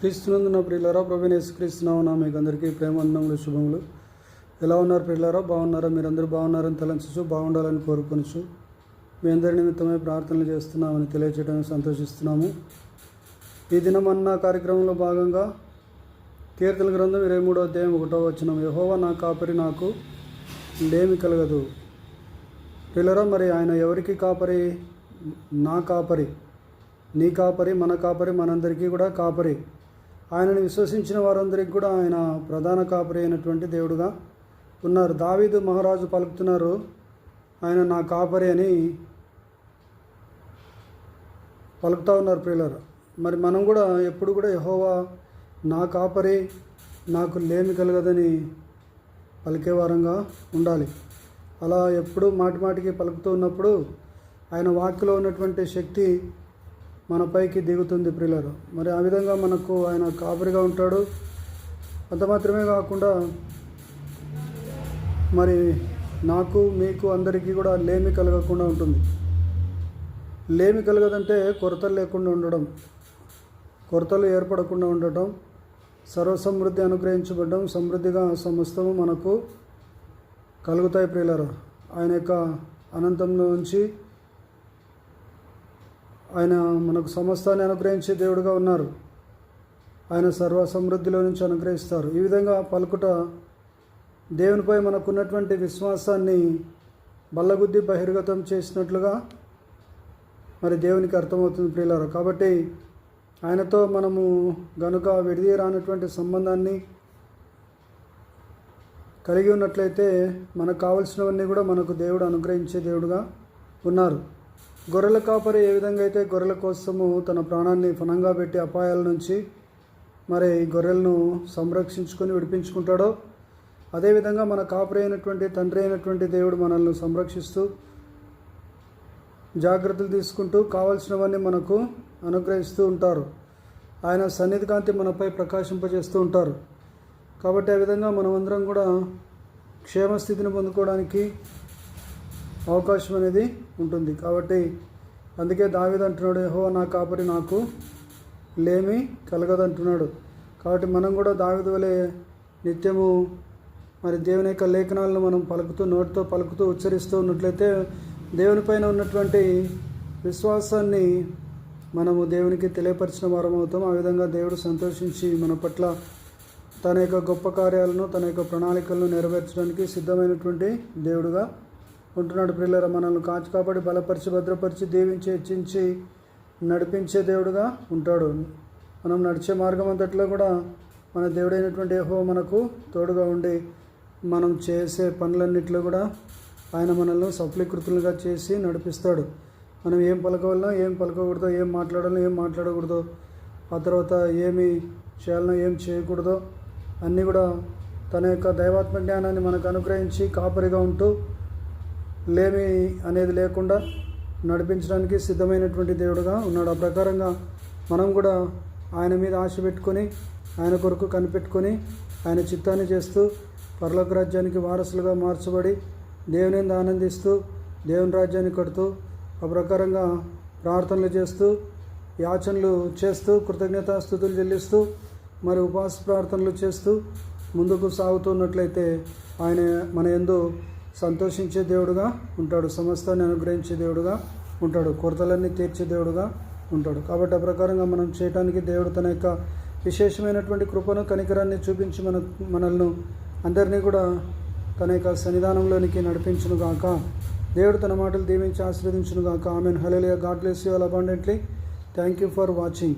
క్రీస్తునందున ప్రియులారా ప్రవీణేశ్ నా మీకు అందరికీ ప్రేమానందములు శుభములు. ఎలా ఉన్నారు ప్రియులారా? బాగున్నారా? మీరందరూ బాగున్నారని తలంచు బాగుండాలని కోరుకొనచ్చు మీ అందరి నిమిత్తమే ప్రార్థనలు చేస్తున్నామని తెలియచేయడానికి సంతోషిస్తున్నాము. ఈ దినం అన్న కార్యక్రమంలో భాగంగా కీర్తన గ్రంథం ఇరవై మూడో అధ్యాయం ఒకటో వచ్చిన యహోవా నా కాపరి నాకు లేమి కలగదు. పిల్లరా మరి ఆయన ఎవరికి కాపరి? నా కాపరి. నీ కాపరి మన కాపరి మనందరికీ కూడా కాపరి. ఆయనను విశ్వసించిన వారందరికీ కూడా ఆయన ప్రధాన కాపరి అయినటువంటి దేవుడుగా ఉన్నారు. దావీదు మహారాజు పలుకుతున్నారు ఆయన నా కాపరి అని పలుకుతా ఉన్నారు ప్రియులరు. మరి మనం కూడా ఎప్పుడు కూడా యహోవా నా కాపరి నాకు లేమి కలగదని పలికేవారంగా ఉండాలి. అలా ఎప్పుడు మాటి మాటికి పలుకుతూ ఉన్నప్పుడు ఆయన వాక్యలో ఉన్నటువంటి శక్తి మన పైకి దిగుతుంది ప్రియులారు. మరి ఆ విధంగా మనకు ఆయన కాపరిగా ఉంటాడు. అంత మాత్రమే కాకుండా మరి నాకు మీకు అందరికీ కూడా లేమి కలగకుండా ఉంటుంది. లేమి కలగదంటే కొరతలు లేకుండా ఉండడం కొరతలు ఏర్పడకుండా ఉండటం సర్వసమృద్ధి అనుగ్రహించబడడం సమృద్ధిగా సమస్తము మనకు కలుగుతాయి ప్రియులరు. ఆయన యొక్క అనంతంలో ఉంచి ఆయన మనకు సమస్తాన్ని అనుగ్రహించే దేవుడుగా ఉన్నారు. ఆయన సర్వ సమృద్ధిలో నుంచి అనుగ్రహిస్తారు. ఈ విధంగా పలుకుట దేవునిపై మనకున్నటువంటి విశ్వాసాన్ని బల్లగుద్ది బహిర్గతం చేసినట్లుగా మరి దేవునికి అర్థమవుతుంది ప్రియులారు. కాబట్టి ఆయనతో మనము గనుక విడిదీరానటువంటి సంబంధాన్ని కలిగి ఉన్నట్లయితే మనకు కావలసినవన్నీ కూడా మనకు దేవుడు అనుగ్రహించే దేవుడుగా ఉన్నారు. గొర్రెల కాపరి ఏ విధంగా అయితే గొర్రెల కోసము తన ప్రాణాన్ని ఫనంగా పెట్టి అపాయాల నుంచి మరి గొర్రెలను సంరక్షించుకొని విడిపించుకుంటాడో అదేవిధంగా మన కాపరి అయినటువంటి తండ్రి అయినటువంటి దేవుడు మనల్ని సంరక్షిస్తూ జాగ్రత్తలు తీసుకుంటూ కావలసినవన్నీ మనకు అనుగ్రహిస్తూ ఉంటారు. ఆయన సన్నిధి కాంతి మనపై ప్రకాశింపజేస్తూ ఉంటారు. కాబట్టి ఆ విధంగా మనమందరం కూడా క్షేమస్థితిని పొందుకోవడానికి అవకాశం అనేది ఉంటుంది. కాబట్టి అందుకే దావిద అంటున్నాడు యహో నా కాపరి నాకు లేమి కలగదంటున్నాడు కాబట్టి మనం కూడా దావిద వలె నిత్యము మరి దేవుని యొక్క లేఖనాలను మనం పలుకుతూ నోటితో పలుకుతూ ఉచ్చరిస్తూ ఉన్నట్లయితే దేవునిపైన ఉన్నటువంటి విశ్వాసాన్ని మనము దేవునికి తెలియపరిచిన వారం అవుతాం. ఆ విధంగా దేవుడు సంతోషించి మన పట్ల తన యొక్క గొప్ప కార్యాలను తన యొక్క ప్రణాళికలను నెరవేర్చడానికి సిద్ధమైనటువంటి దేవుడుగా ఉంటున్నాడు పిల్లల మనల్ని కాచి కాపాడి బలపరిచి భద్రపరిచి దీవించి హెచ్చించి నడిపించే దేవుడుగా ఉంటాడు. మనం నడిచే మార్గం అంతట్లో కూడా మన దేవుడైనటువంటి యహో మనకు తోడుగా ఉండి మనం చేసే పనులన్నిట్లో కూడా ఆయన మనల్ని సఫలీకృతులుగా చేసి నడిపిస్తాడు. మనం ఏం పలకవలనో ఏం పలకకూడదో ఏం మాట్లాడాలో ఏం మాట్లాడకూడదో ఆ తర్వాత ఏమి చేయాలనో ఏం చేయకూడదో అన్నీ కూడా తన యొక్క దైవాత్మ జ్ఞానాన్ని మనకు అనుగ్రహించి కాపరిగా ఉంటూ లేమి అనేది లేకుండా నడిపించడానికి సిద్ధమైనటువంటి దేవుడుగా ఉన్నాడు. ఆ ప్రకారంగా మనం కూడా ఆయన మీద ఆశ పెట్టుకొని ఆయన కొరకు కనిపెట్టుకొని ఆయన చిత్తాన్ని చేస్తూ పర్లోక రాజ్యానికి వారసులుగా మార్చబడి దేవుని ఆనందిస్తూ దేవుని రాజ్యాన్ని కడుతూ ఆ ప్రకారంగా ప్రార్థనలు చేస్తూ యాచనలు చేస్తూ కృతజ్ఞతాస్థుతులు చెల్లిస్తూ మరి ఉపవాస ప్రార్థనలు చేస్తూ ముందుకు సాగుతున్నట్లయితే ఆయన మన ఎందు సంతోషించే దేవుడుగా ఉంటాడు. సమస్తాన్ని అనుగ్రహించే దేవుడుగా ఉంటాడు. కొరతలన్నీ తీర్చే దేవుడుగా ఉంటాడు. కాబట్టి ఆ ప్రకారంగా మనం చేయటానికి దేవుడు తన యొక్క విశేషమైనటువంటి కృపను కనికరాన్ని చూపించి మన మనల్ని అందరినీ కూడా తన యొక్క సన్నిధానంలోనికి నడిపించును గాక. దేవుడు తన మాటలు దీవించి ఆశీర్వదించును గాక. Amen. Hallelujah God bless you all abundantly. Thank you for watching.